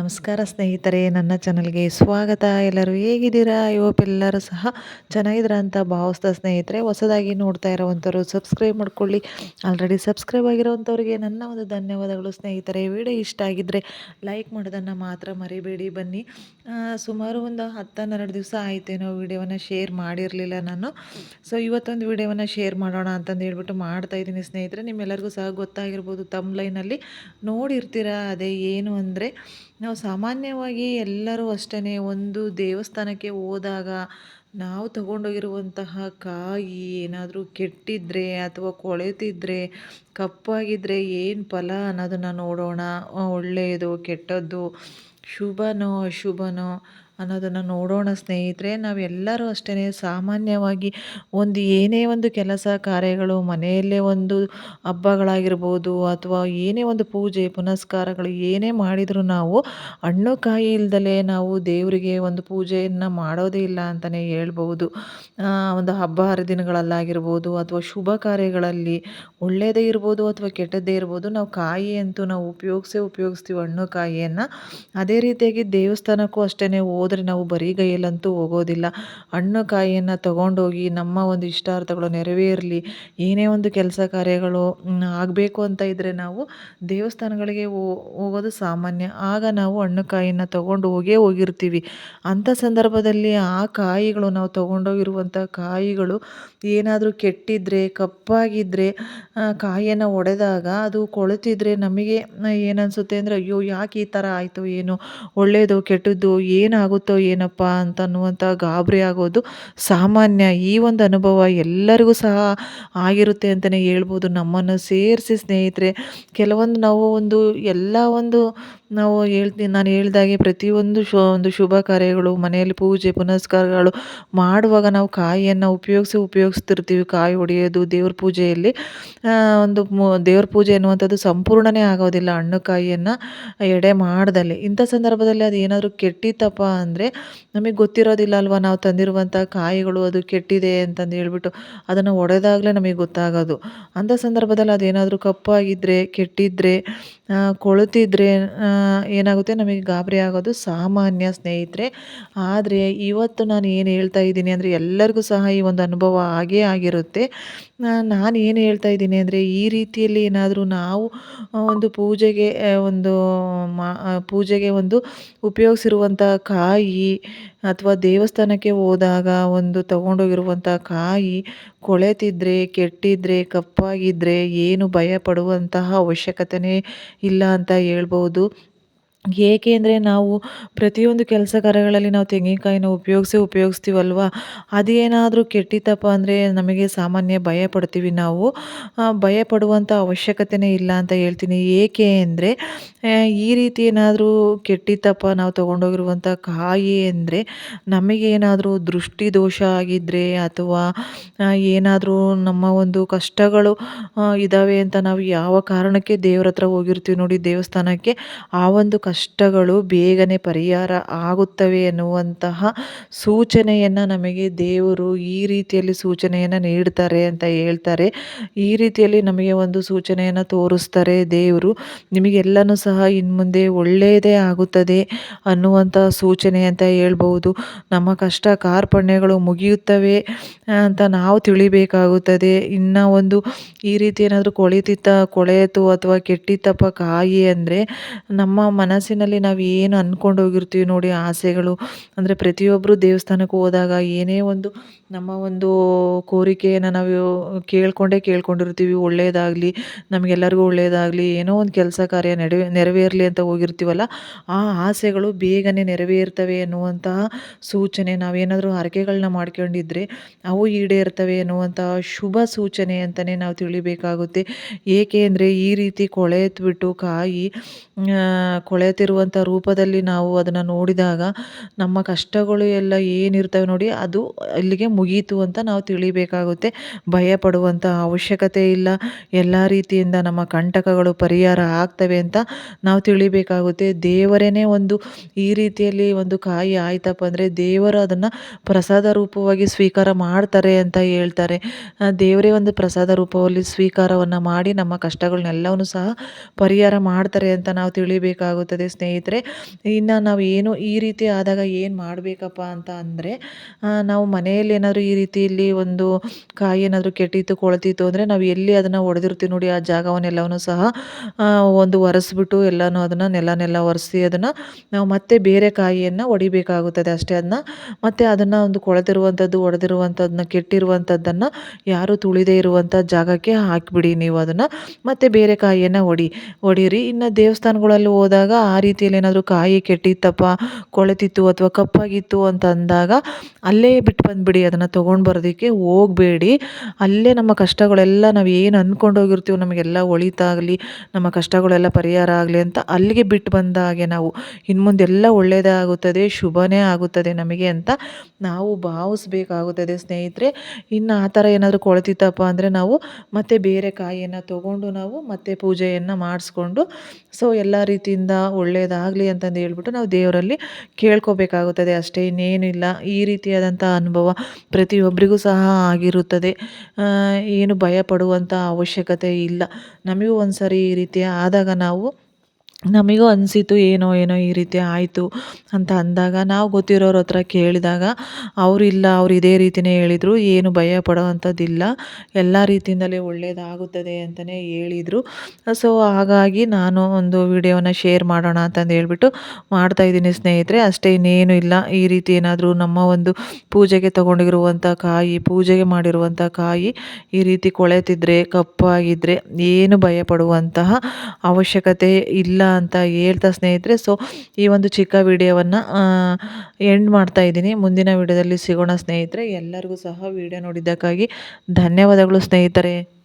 ನಮಸ್ಕಾರ ಸ್ನೇಹಿತರೆ, ನನ್ನ ಚಾನಲ್ಗೆ ಸ್ವಾಗತ. ಎಲ್ಲರೂ ಹೇಗಿದ್ದೀರಾ? ಎಲ್ಲರೂ ಸಹ ಚೆನ್ನಾಗಿದ್ದೀರಾ ಅಂತ ಭಾವಿಸ್ತಾ ಸ್ನೇಹಿತರೆ, ಹೊಸದಾಗಿ ನೋಡ್ತಾ ಇರೋವಂಥವ್ರು ಸಬ್ಸ್ಕ್ರೈಬ್ ಮಾಡ್ಕೊಳ್ಳಿ. ಆಲ್ರೆಡಿ ಸಬ್ಸ್ಕ್ರೈಬ್ ಆಗಿರೋವಂಥವ್ರಿಗೆ ನನ್ನ ಒಂದು ಧನ್ಯವಾದಗಳು ಸ್ನೇಹಿತರೆ. ವಿಡಿಯೋ ಇಷ್ಟ ಆಗಿದ್ದರೆ ಲೈಕ್ ಮಾಡೋದನ್ನು ಮಾತ್ರ ಮರಿಬೇಡಿ, ಬನ್ನಿ. ಸುಮಾರು ಒಂದು ಹತ್ತನ್ನೆರಡು ದಿವಸ ಆಯಿತೇನೋ ವಿಡಿಯೋವನ್ನು ಶೇರ್ ಮಾಡಿರಲಿಲ್ಲ ನಾನು. ಸೊ ಇವತ್ತೊಂದು ವಿಡಿಯೋವನ್ನು ಶೇರ್ ಮಾಡೋಣ ಅಂತಂದು ಹೇಳ್ಬಿಟ್ಟು ಮಾಡ್ತಾ ಇದ್ದೀನಿ ಸ್ನೇಹಿತರೆ. ನಿಮ್ಮೆಲ್ಲರಿಗೂ ಸಹ ಗೊತ್ತಾಗಿರ್ಬೋದು ತಮ್ಮ ಲೈನಲ್ಲಿ ನೋಡಿರ್ತೀರ, ಅದೇ ಏನು ಅಂದರೆ. ನಾವು ಸಾಮಾನ್ಯವಾಗಿ ಎಲ್ಲರೂ ಅಷ್ಟೇ ಒಂದು ದೇವಸ್ಥಾನಕ್ಕೆ ಹೋದಾಗ ನಾವು ತಗೊಂಡೋಗಿರುವಂತಹ ಕಾಯಿ ಏನಾದರೂ ಕೆಟ್ಟಿದ್ರೆ ಅಥವಾ ಕೊಳೆತಿದ್ರೆ ಕಪ್ಪಾಗಿದ್ದರೆ ಏನು ಫಲ ಅನ್ನೋದನ್ನು ನೋಡೋಣ. ಒಳ್ಳೆಯದು ಕೆಟ್ಟದ್ದು, ಶುಭನೋ ಅಶುಭನೋ ಅನ್ನೋದನ್ನು ನೋಡೋಣ ಸ್ನೇಹಿತರೆ, ನಾವೆಲ್ಲರೂ ಅಷ್ಟೇ ಸಾಮಾನ್ಯವಾಗಿ ಒಂದು ಏನೇ ಒಂದು ಕೆಲಸ ಕಾರ್ಯಗಳು, ಮನೆಯಲ್ಲೇ ಒಂದು ಹಬ್ಬಗಳಾಗಿರ್ಬೋದು ಅಥವಾ ಏನೇ ಒಂದು ಪೂಜೆ, ಪುನಸ್ಕಾರಗಳು ಏನೇ ಮಾಡಿದರೂ ನಾವು ಹಣ್ಣು ಕಾಯಿ ಇಲ್ದಲೇ ನಾವು ದೇವರಿಗೆ ಒಂದು ಪೂಜೆಯನ್ನು ಮಾಡೋದೇ ಇಲ್ಲ ಅಂತಲೇ ಹೇಳ್ಬೋದು. ಒಂದು ಹಬ್ಬ ಹರಿದಿನಗಳಲ್ಲಾಗಿರ್ಬೋದು ಅಥವಾ ಶುಭ ಕಾರ್ಯಗಳಲ್ಲಿ ಒಳ್ಳೆಯದೇ ಇರ್ಬೋದು ಅಥವಾ ಕೆಟ್ಟದ್ದೇ ಇರ್ಬೋದು, ನಾವು ಕಾಯಿ ಅಂತೂ ನಾವು ಉಪಯೋಗಿಸೇ ಉಪಯೋಗಿಸ್ತೀವಿ ಹಣ್ಣು ಕಾಯಿಯನ್ನು. ಅದೇ ರೀತಿಯಾಗಿ ದೇವಸ್ಥಾನಕ್ಕೂ ಅಷ್ಟೇ ಹೋದರೆ ನಾವು ಬರೀ ಕೈಯಲ್ಲಂತೂ ಹೋಗೋದಿಲ್ಲ. ಹಣ್ಣು ಕಾಯಿಯನ್ನು ತಗೊಂಡೋಗಿ ನಮ್ಮ ಒಂದು ಇಷ್ಟಾರ್ಥಗಳು ನೆರವೇರಲಿ, ಏನೇ ಒಂದು ಕೆಲಸ ಕಾರ್ಯಗಳು ಆಗಬೇಕು ಅಂತ ಇದ್ದರೆ ನಾವು ದೇವಸ್ಥಾನಗಳಿಗೆ ಹೋಗೋದು ಸಾಮಾನ್ಯ. ಆಗ ನಾವು ಹಣ್ಣು ಕಾಯಿಯನ್ನು ತಗೊಂಡು ಹೋಗೇ ಹೋಗಿರ್ತೀವಿ. ಅಂಥ ಸಂದರ್ಭದಲ್ಲಿ ಆ ಕಾಯಿಗಳು ನಾವು ತಗೊಂಡೋಗಿರುವಂಥ ಕಾಯಿಗಳು ಏನಾದರೂ ಕೆಟ್ಟಿದ್ದರೆ ಕಪ್ಪಾಗಿದ್ದರೆ ಕಾಯಿಯನ್ನು ಒಡೆದಾಗ ಅದು ಕೊಳೆತಿದ್ರೆ ನಮಗೆ ಏನನ್ಸುತ್ತೆ ಅಂದರೆ, ಅಯ್ಯೋ, ಯಾಕೆ ಈ ಥರ ಆಯಿತು, ಏನು ಒಳ್ಳೆಯದು ಕೆಟ್ಟದ್ದು, ಏನಾಗುತ್ತೋ ಏನಪ್ಪ ಅಂತ ಅನ್ನುವಂಥ ಗಾಬರಿ ಆಗೋದು ಸಾಮಾನ್ಯ ಈ ಒಂದು ಅನುಭವ ಎಲ್ಲರಿಗೂ ಸಹ ಆಗಿರುತ್ತೆ ಅಂತಲೇ ಹೇಳ್ಬೋದು. ನಮ್ಮನ್ನು ಸೇರಿಸಿ ಸ್ನೇಹಿತರೆ, ಕೆಲವೊಂದು ನಾವು ಒಂದು ಎಲ್ಲ ಒಂದು ನಾವು ಹೇಳ್ತೀನಿ ನಾನು ಹೇಳ್ದಾಗೆ ಪ್ರತಿಯೊಂದು ಶು, ಒಂದು ಶುಭ ಕಾರ್ಯಗಳು, ಮನೆಯಲ್ಲಿ ಪೂಜೆ, ಪುನಸ್ಕಾರಗಳು ಮಾಡುವಾಗ ನಾವು ಕಾಯಿಯನ್ನು ಉಪಯೋಗಿಸಿ ಉಪಯೋಗಿಸ್ತಿರ್ತೀವಿ. ಕಾಯಿ ಹೊಡೆಯೋದು, ದೇವ್ರ ಪೂಜೆಯಲ್ಲಿ ಒಂದು ದೇವ್ರ ಪೂಜೆ ಎನ್ನುವಂಥದ್ದು ಸಂಪೂರ್ಣನೇ ಆಗೋದಿಲ್ಲ. ಹಣ್ಣು ಕಾಯಿಯನ್ನು ಎಡೆ ಮಾಡ್ದಲ್ಲಿ. ಇಂಥ ಸಂದರ್ಭದಲ್ಲಿ ಅದು ಏನಾದರೂ ಕೆಟ್ಟಿತ್ತಪ್ಪ ಅಂದರೆ ನಮಗೆ ಗೊತ್ತಿರೋದಿಲ್ಲ ಅಲ್ವಾ? ನಾವು ತಂದಿರುವಂಥ ಕಾಯಿಗಳು ಅದು ಕೆಟ್ಟಿದೆ ಅಂತಂದು ಹೇಳ್ಬಿಟ್ಟು ಅದನ್ನು ಒಡೆದಾಗಲೇ ನಮಗೆ ಗೊತ್ತಾಗೋದು. ಅಂಥ ಸಂದರ್ಭದಲ್ಲಿ ಅದೇನಾದರೂ ಕಪ್ಪಾಗಿದ್ದರೆ ಕೆಟ್ಟಿದ್ದರೆ ಕೊಳೆತಿದ್ರೆ ಏನಾಗುತ್ತೆ? ನಮಗೆ ಗಾಬರಿ ಆಗೋದು ಸಾಮಾನ್ಯ ಸ್ನೇಹಿತರೆ. ಆದರೆ ಇವತ್ತು ನಾನು ಏನು ಹೇಳ್ತಾ ಇದ್ದೀನಿ ಅಂದರೆ ಎಲ್ಲರಿಗೂ ಸಹ ಈ ಒಂದು ಅನುಭವ ಆಗೇ ಆಗಿರುತ್ತೆ. ನಾನು ಏನು ಹೇಳ್ತಾ ಇದ್ದೀನಿ ಅಂದರೆ ಈ ರೀತಿಯಲ್ಲಿ ಏನಾದರೂ ನಾವು ಒಂದು ಪೂಜೆಗೆ ಒಂದು ಮಾ ಪೂಜೆಗೆ ಒಂದು ಉಪಯೋಗಿಸಿರುವಂಥ ಕಾಯಿ ಅಥವಾ ದೇವಸ್ಥಾನಕ್ಕೆ ಹೋದಾಗ ಒಂದು ತಗೊಂಡೋಗಿರುವಂಥ ಕಾಯಿ ಕೊಳೆತಿದ್ದರೆ ಕೆಟ್ಟಿದ್ದರೆ ಕಪ್ಪಾಗಿದ್ದರೆ ಏನು ಭಯ ಪಡುವಂತಹ ಅವಶ್ಯಕತೆಯೇ ಇಲ್ಲ ಅಂತ ಹೇಳ್ಬೋದು. ಏಕೆ ಅಂದರೆ ನಾವು ಪ್ರತಿಯೊಂದು ಕೆಲಸ ಕಾರ್ಯಗಳಲ್ಲಿ ನಾವು ತೆಂಗಿನಕಾಯಿನ ಉಪಯೋಗಿಸೇ ಉಪಯೋಗಿಸ್ತೀವಲ್ವ? ಅದೇನಾದರೂ ಕೆಟ್ಟಿತ್ತಪ್ಪ ಅಂದರೆ ನಮಗೆ ಸಾಮಾನ್ಯ ಭಯ ಪಡ್ತೀವಿ ನಾವು. ಭಯ ಪಡುವಂಥ ಅವಶ್ಯಕತೆಯೇ ಇಲ್ಲ ಅಂತ ಹೇಳ್ತೀನಿ. ಏಕೆ ಅಂದರೆ ಈ ರೀತಿ ಏನಾದರೂ ಕೆಟ್ಟಿತ್ತಪ್ಪ ನಾವು ತೊಗೊಂಡೋಗಿರುವಂಥ ಕಾಯಿ ಅಂದರೆ ನಮಗೇನಾದರೂ ದೃಷ್ಟಿ ದೋಷ ಆಗಿದ್ದರೆ ಅಥವಾ ಏನಾದರೂ ನಮ್ಮ ಒಂದು ಕಷ್ಟಗಳು ಇದ್ದಾವೆ ಅಂತ ನಾವು ಯಾವ ಕಾರಣಕ್ಕೆ ದೇವ್ರ ಹತ್ರ ಹೋಗಿರ್ತೀವಿ ನೋಡಿ ದೇವಸ್ಥಾನಕ್ಕೆ, ಆ ಒಂದು ಕಷ್ಟಗಳು ಬೇಗನೆ ಪರಿಹಾರ ಆಗುತ್ತವೆ ಎನ್ನುವಂತಹ ಸೂಚನೆಯನ್ನು ನಮಗೆ ದೇವರು ಈ ರೀತಿಯಲ್ಲಿ ಸೂಚನೆಯನ್ನು ನೀಡ್ತಾರೆ ಅಂತ ಹೇಳ್ತಾರೆ. ಈ ರೀತಿಯಲ್ಲಿ ನಮಗೆ ಒಂದು ಸೂಚನೆಯನ್ನು ತೋರಿಸ್ತಾರೆ. ದೇವರು ನಿಮಗೆಲ್ಲನೂ ಸಹ ಇನ್ನು ಮುಂದೆ ಒಳ್ಳೆಯದೇ ಆಗುತ್ತದೆ ಅನ್ನುವಂಥ ಸೂಚನೆ ಅಂತ ಹೇಳ್ಬೋದು ನಮ್ಮ ಕಷ್ಟ ಕಾರ್ಪಣ್ಯಗಳು ಮುಗಿಯುತ್ತವೆ ಅಂತ ನಾವು ತಿಳಿಬೇಕಾಗುತ್ತದೆ. ಇನ್ನು ಒಂದು ಈ ರೀತಿ ಏನಾದರೂ ಕೊಳೆತಿತ್ತ ಕೊಳೆಯಿತು ಅಥವಾ ಕೆಟ್ಟಿತ್ತಪ್ಪ ಕಾಯಿ ಅಂದರೆ ನಮ್ಮ ಮನಸ್ಸು ಮನಸ್ಸಿನಲ್ಲಿ ನಾವು ಏನು ಅಂದ್ಕೊಂಡು ಹೋಗಿರ್ತೀವಿ ನೋಡಿ ಆಸೆಗಳು. ಅಂದರೆ ಪ್ರತಿಯೊಬ್ಬರು ದೇವಸ್ಥಾನಕ್ಕೆ ಹೋದಾಗ ಏನೇ ಒಂದು ನಮ್ಮ ಒಂದು ಕೋರಿಕೆಯನ್ನು ನಾವು ಕೇಳಿಕೊಂಡೇ ಕೇಳ್ಕೊಂಡಿರ್ತೀವಿ. ಒಳ್ಳೆಯದಾಗಲಿ ನಮಗೆಲ್ಲರಿಗೂ ಒಳ್ಳೆಯದಾಗಲಿ ಏನೋ ಒಂದು ಕೆಲಸ ಕಾರ್ಯ ನೆರವೇ ನೆರವೇರಲಿ ಅಂತ ಹೋಗಿರ್ತೀವಲ್ಲ, ಆ ಆಸೆಗಳು ಬೇಗನೆ ನೆರವೇರ್ತವೆ ಎನ್ನುವಂತಹ ಸೂಚನೆ ನಾವೇನಾದರೂ ಹರಕೆಗಳನ್ನ ಮಾಡ್ಕೊಂಡಿದ್ರೆ ಅವು ಈಡೇರ್ತವೆ ಎನ್ನುವಂತಹ ಶುಭ ಸೂಚನೆ ಅಂತಲೇ ನಾವು ತಿಳಿಬೇಕಾಗುತ್ತೆ. ಏಕೆ ಅಂದರೆ ಈ ರೀತಿ ಕೊಳೆತ್ಬಿಟ್ಟು ಕಾಯಿ ಕೊಳೆತಿರುವಂಥ ರೂಪದಲ್ಲಿ ನಾವು ಅದನ್ನು ನೋಡಿದಾಗ ನಮ್ಮ ಕಷ್ಟಗಳು ಎಲ್ಲ ಏನಿರ್ತವೆ ನೋಡಿ ಅದು ಅಲ್ಲಿಗೆ ಮುಗೀತು ಅಂತ ನಾವು ತಿಳಿಬೇಕಾಗುತ್ತೆ. ಭಯ ಪಡುವಂಥ ಅವಶ್ಯಕತೆ ಇಲ್ಲ. ಎಲ್ಲ ರೀತಿಯಿಂದ ನಮ್ಮ ಕಂಟಕಗಳು ಪರಿಹಾರ ಆಗ್ತವೆ ಅಂತ ನಾವು ತಿಳಿಬೇಕಾಗುತ್ತೆ. ದೇವರೇ ಒಂದು ಈ ರೀತಿಯಲ್ಲಿ ಒಂದು ಕಾಯಿ ಆಯ್ತಪ್ಪ ಅಂದರೆ ದೇವರು ಅದನ್ನು ಪ್ರಸಾದ ರೂಪವಾಗಿ ಸ್ವೀಕಾರ ಮಾಡ್ತಾರೆ ಅಂತ ಹೇಳ್ತಾರೆ. ದೇವರೇ ಒಂದು ಪ್ರಸಾದ ರೂಪದಲ್ಲಿ ಸ್ವೀಕಾರವನ್ನು ಮಾಡಿ ನಮ್ಮ ಕಷ್ಟಗಳನ್ನೆಲ್ಲವನ್ನು ಸಹ ಪರಿಹಾರ ಮಾಡ್ತಾರೆ ಅಂತ ನಾವು ತಿಳಿಬೇಕಾಗುತ್ತದೆ. ಸ್ನೇಹಿತರೆ, ಇನ್ನು ನಾವು ಏನು ಈ ರೀತಿ ಆದಾಗ ಏನು ಮಾಡಬೇಕಪ್ಪ ಅಂತ ಅಂದರೆ ನಾವು ಮನೆಯಲ್ಲಿ ಏನಾದರೂ ಈ ರೀತಿಯಲ್ಲಿ ಒಂದು ಕಾಯಿ ಏನಾದರೂ ಕೆಟ್ಟಿತ್ತು, ಕೊಳ್ತಿತ್ತು ಅಂದರೆ ನಾವು ಎಲ್ಲಿ ಅದನ್ನು ಹೊಡೆದಿರ್ತೀವಿ ನೋಡಿ, ಆ ಜಾಗವನ್ನೆಲ್ಲವೂ ಸಹ ಒಂದು ಒರೆಸ್ಬಿಟ್ಟು ಎಲ್ಲನೂ ಅದನ್ನು ನೆಲ ನೆಲ ಒರೆಸಿ ಅದನ್ನು ನಾವು ಮತ್ತೆ ಬೇರೆ ಕಾಯಿಯನ್ನು ಹೊಡಿಬೇಕಾಗುತ್ತದೆ ಅಷ್ಟೇ ಅದನ್ನ ಮತ್ತು ಅದನ್ನು ಒಂದು ಕೊಳೆತಿರುವಂಥದ್ದು ಒಡೆದಿರುವಂಥದ್ದನ್ನ ಕೆಟ್ಟಿರುವಂಥದ್ದನ್ನು ಯಾರು ತುಳಿದೇ ಇರುವಂಥ ಜಾಗಕ್ಕೆ ಹಾಕಿಬಿಡಿ ನೀವು ಅದನ್ನು. ಮತ್ತು ಬೇರೆ ಕಾಯಿಯನ್ನು ಹೊಡಿ ಹೊಡೀರಿ ಇನ್ನು ದೇವಸ್ಥಾನಗಳಲ್ಲಿ ಹೋದಾಗ ಆ ರೀತಿಯಲ್ಲಿ ಏನಾದರೂ ಕಾಯಿ ಕೆಟ್ಟಿತ್ತಪ್ಪ, ಕೊಳೆತಿತ್ತು ಅಥವಾ ಕಪ್ಪಾಗಿತ್ತು ಅಂತ ಅಂದಾಗ ಅಲ್ಲೇ ಬಿಟ್ಟು ಬಂದುಬಿಡಿ, ಅದನ್ನು ತೊಗೊಂಡು ಬರೋದಕ್ಕೆ ಹೋಗಬೇಡಿ. ಅಲ್ಲೇ ನಮ್ಮ ಕಷ್ಟಗಳೆಲ್ಲ ನಾವು ಏನು ಅಂದ್ಕೊಂಡು ಹೋಗಿರ್ತೀವಿ ನಮಗೆಲ್ಲ ಒಳಿತಾಗಲಿ, ನಮ್ಮ ಕಷ್ಟಗಳೆಲ್ಲ ಪರಿಹಾರ ಆಗಲಿ ಅಂತ ಅಲ್ಲಿಗೆ ಬಿಟ್ಟು ಬಂದ ಹಾಗೆ ನಾವು ಇನ್ನು ಮುಂದೆಲ್ಲ ಒಳ್ಳೆಯದೇ ಆಗುತ್ತದೆ, ಶುಭನೇ ಆಗುತ್ತದೆ ನಮಗೆ ಅಂತ ನಾವು ಭಾವಿಸ್ಬೇಕಾಗುತ್ತದೆ. ಸ್ನೇಹಿತರೆ, ಇನ್ನು ಆ ಥರ ಏನಾದರೂ ಕೊಳೆತಿತ್ತಪ್ಪ ಅಂದರೆ ನಾವು ಮತ್ತೆ ಬೇರೆ ಕಾಯಿಯನ್ನು ತಗೊಂಡು ನಾವು ಮತ್ತೆ ಪೂಜೆಯನ್ನು ಮಾಡಿಸ್ಕೊಂಡು ಸೊ ಎಲ್ಲ ರೀತಿಯಿಂದ ಒಳ್ಳೆಯದಾಗಲಿ ಅಂತಂದು ಹೇಳ್ಬಿಟ್ಟು ನಾವು ದೇವರಲ್ಲಿ ಕೇಳ್ಕೋಬೇಕಾಗುತ್ತದೆ. ಅಷ್ಟೇ ಇನ್ನೇನಿಲ್ಲ. ಈ ರೀತಿಯಾದಂಥ ಅನುಭವ ಪ್ರತಿಯೊಬ್ಬರಿಗೂ ಸಹ ಆಗಿರುತ್ತದೆ. ಏನು ಭಯ ಪಡುವಂಥ ಅವಶ್ಯಕತೆ ಇಲ್ಲ. ನಮಗೂ ಒಂದು ಸರಿ ಈ ರೀತಿ ಆದಾಗ ನಾವು ನಮಗೂ ಅನಿಸಿತು, ಏನೋ ಏನೋ ಈ ರೀತಿ ಆಯಿತು ಅಂತ ಅಂದಾಗ ನಾವು ಗೊತ್ತಿರೋರ ಹತ್ರ ಕೇಳಿದಾಗ ಅವರು ಇಲ್ಲ, ಅವ್ರು ಇದೇ ರೀತಿಯೇ ಹೇಳಿದರು, ಏನು ಭಯ ಪಡೋವಂಥದ್ದಿಲ್ಲ, ಎಲ್ಲ ರೀತಿಯಿಂದಲೇ ಒಳ್ಳೆಯದಾಗುತ್ತದೆ ಅಂತಲೇ ಹೇಳಿದರು. ಸೊ ಹಾಗಾಗಿ ನಾನು ಒಂದು ವಿಡಿಯೋನ ಶೇರ್ ಮಾಡೋಣ ಅಂತಂದು ಹೇಳ್ಬಿಟ್ಟು ಮಾಡ್ತಾಯಿದ್ದೀನಿ ಸ್ನೇಹಿತರೆ. ಅಷ್ಟೇ ಇನ್ನೇನು ಇಲ್ಲ, ಈ ರೀತಿ ಏನಾದರೂ ನಮ್ಮ ಒಂದು ಪೂಜೆಗೆ ತೊಗೊಂಡಿರುವಂಥ ಕಾಯಿ, ಪೂಜೆಗೆ ಮಾಡಿರುವಂಥ ಕಾಯಿ ಈ ರೀತಿ ಕೊಳೆತಿದ್ರೆ ಕಪ್ಪಾಗಿದ್ದರೆ ಏನು ಭಯ ಪಡುವಂತಹ ಅವಶ್ಯಕತೆ ಇಲ್ಲ ಅಂತ ಹೇಳ್ತಾ ಸ್ನೇಹಿತರೆ ಸೊ ಈ ಒಂದು ಚಿಕ್ಕ ವಿಡಿಯೋವನ್ನು ಎಂಡ್ ಮಾಡ್ತಾ ಇದ್ದೀನಿ. ಮುಂದಿನ ವಿಡಿಯೋದಲ್ಲಿ ಸಿಗೋಣ ಸ್ನೇಹಿತರೆ. ಎಲ್ಲರಿಗೂ ಸಹ ವಿಡಿಯೋ ನೋಡಿದ್ದಕ್ಕಾಗಿ ಧನ್ಯವಾದಗಳು ಸ್ನೇಹಿತರೆ.